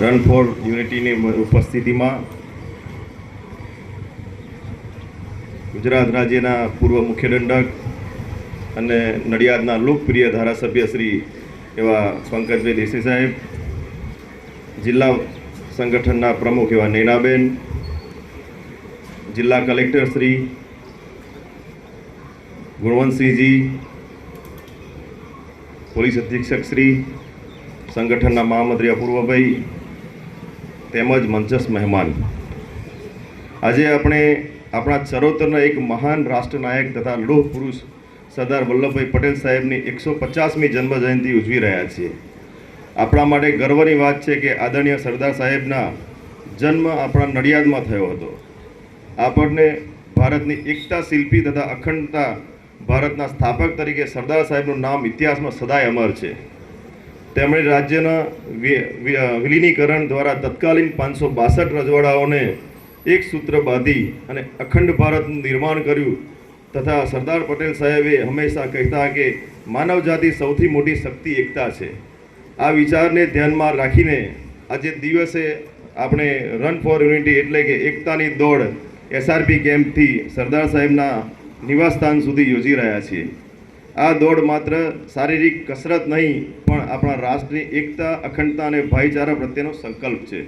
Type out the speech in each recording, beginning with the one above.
Run for યુનિટીની ઉપસ્થિતિમાં ગુજરાત રાજ્યના પૂર્વ મુખ્ય દંડક અને નડિયાદના લોકપ્રિય ધારાસભ્ય શ્રી એવા પંકજભાઈ દેસાઈ સાહેબ, જિલ્લા સંગઠનના પ્રમુખ એવા નૈનાબેન, જિલ્લા કલેક્ટર શ્રી ગુણવંતસિંહજી, પોલીસ અધિક્ષક શ્રી, સંગઠનના મહામંત્રી અપૂર્વભાઈ તેમજ મંચસ મહેમાન. આજે આપણે આપણા ચરોતરના એક મહાન રાષ્ટ્રનાયક તથા લોહ પુરુષ સરદાર વલ્લભભાઈ પટેલ સાહેબની એકસો પચાસમી જન્મ જયંતિ ઉજવી રહ્યા છીએ. આપણા માટે ગર્વની વાત છે કે આદરણીય સરદાર સાહેબના જન્મ આપણા નડિયાદમાં થયો હતો. આપણને ભારતની એકતા શિલ્પી તથા અખંડતા ભારતના સ્થાપક તરીકે સરદાર સાહેબનું નામ ઇતિહાસમાં સદાય અમર છે. તેમણે રાજ્યના વિલીનીકરણ દ્વારા તત્કાલીન પાંચસો બાસઠ રજવાડાઓને એક સૂત્ર બાંધી અને અખંડ ભારતનું નિર્માણ કર્યું. તથા સરદાર પટેલ સાહેબે હંમેશા કહેતા કે માનવજાતિ સૌથી મોટી શક્તિ એકતા છે. આ વિચારને ધ્યાનમાં રાખીને આજે દિવસે આપણે રન ફોર યુનિટી એટલે કે એકતાની દોડ એસઆરપી કેમ્પથી સરદાર સાહેબના નિવાસસ્થાન સુધી યોજી રહ્યા છીએ. આ દોડ માત્ર શારીરિક કસરત નહીં, પણ આપણા રાષ્ટ્રની એકતા, અખંડતા અને ભાઈચારા પ્રત્યેનો સંકલ્પ છે.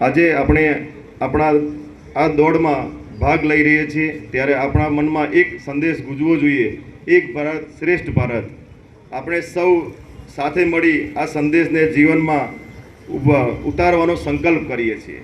આજે આપણે આપણા આ દોડમાં ભાગ લઈ રહ્યા છીએ, ત્યારે આપણા મનમાં એક સંદેશ ગુજવો જોઈએ, એક ભારત શ્રેષ્ઠ ભારત. આપણે સૌ સાથે મળી આ સંદેશને જીવનમાં ઉતારવાનો સંકલ્પ કરીએ છીએ.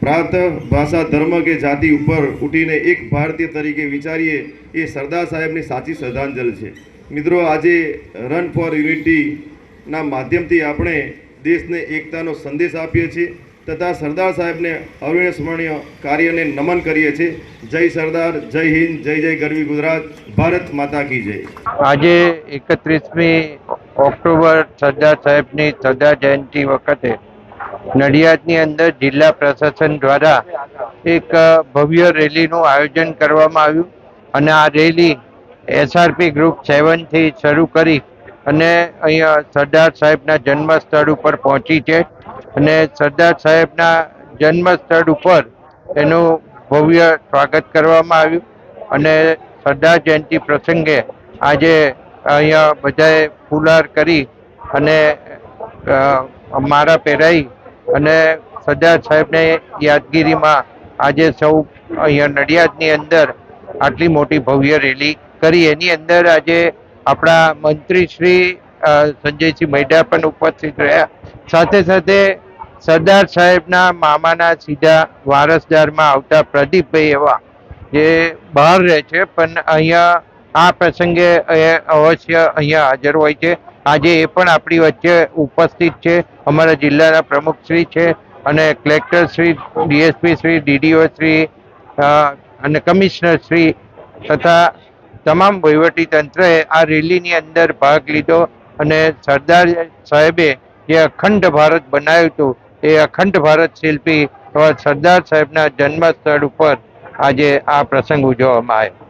પ્રાંત, ભાષા, ધર્મ કે જાતિ ઉપર ઉઠીને એક ભારતીય તરીકે વિચારીએ, એ સરદાર સાહેબની સાચી શ્રદ્ધાંજલિ છે. મિત્રો, આજે રન ફોર યુનિટીના માધ્યમથી આપણે દેશને એકતાનો સંદેશ આપીએ છીએ તથા સરદાર સાહેબને અવિસ્મરણીય કાર્યને નમન કરીએ છીએ. જય સરદાર, જય હિન્દ, જય જય ગરવી ગુજરાત, ભારત માતા કી જય. આજે એકત્રીસમી ઓક્ટોબર સરદાર સાહેબની સરદાર જયંતિ વખતે નડિયાદની અંદર જિલ્લા પ્રશાસન દ્વારા એક ભવ્ય રેલીનું આયોજન કરવામાં આવ્યું અને આ રેલી એસઆરપી ગ્રુપ સેવનથી શરૂ કરી અને અહીંયા સરદાર સાહેબના જન્મસ્થળ ઉપર પહોંચી છે અને સરદાર સાહેબના જન્મસ્થળ ઉપર એનું ભવ્ય સ્વાગત કરવામાં આવ્યું અને સરદાર જયંતિ પ્રસંગે આજે અહીંયા બધાએ ફુલાર કરી અને મારા પહેરાઈ અને સરદાર સાહેબને યાદગીરીમાં આજે સૌ અહીંયા નડિયાદની અંદર આટલી મોટી ભવ્ય રેલી કરી. એની અંદર આજે આપણા મંત્રી શ્રી સંજયસિંહ મૈડા પણ ઉપસ્થિત રહ્યા. સાથે સાથે સરદાર સાહેબના મામાના સીધા વારસદારમાં આવતા પ્રદીપભાઈ એવા જે બહાર રહે છે, પણ અહીંયા આ પ્રસંગે અવશ્ય અહીંયા હાજર હોય છે. આજે એ પણ આપણી વચ્ચે ઉપસ્થિત છે. અમારા જિલ્લાના પ્રમુખશ્રી છે અને collector Shri, DSP Shri, DDO Shri અને કમિશનર શ્રી તથા તમામ તંત્રએ આ રેલીની અંદર ભાગ લીધો અને સરદાર સાહેબે જે અખંડ ભારત બનાવ્યું હતું, એ અખંડ ભારત શિલ્પી સરદાર સાહેબના જન્મ સ્થળ ઉપર આજે આ પ્રસંગ ઉજવવામાં આવ્યો.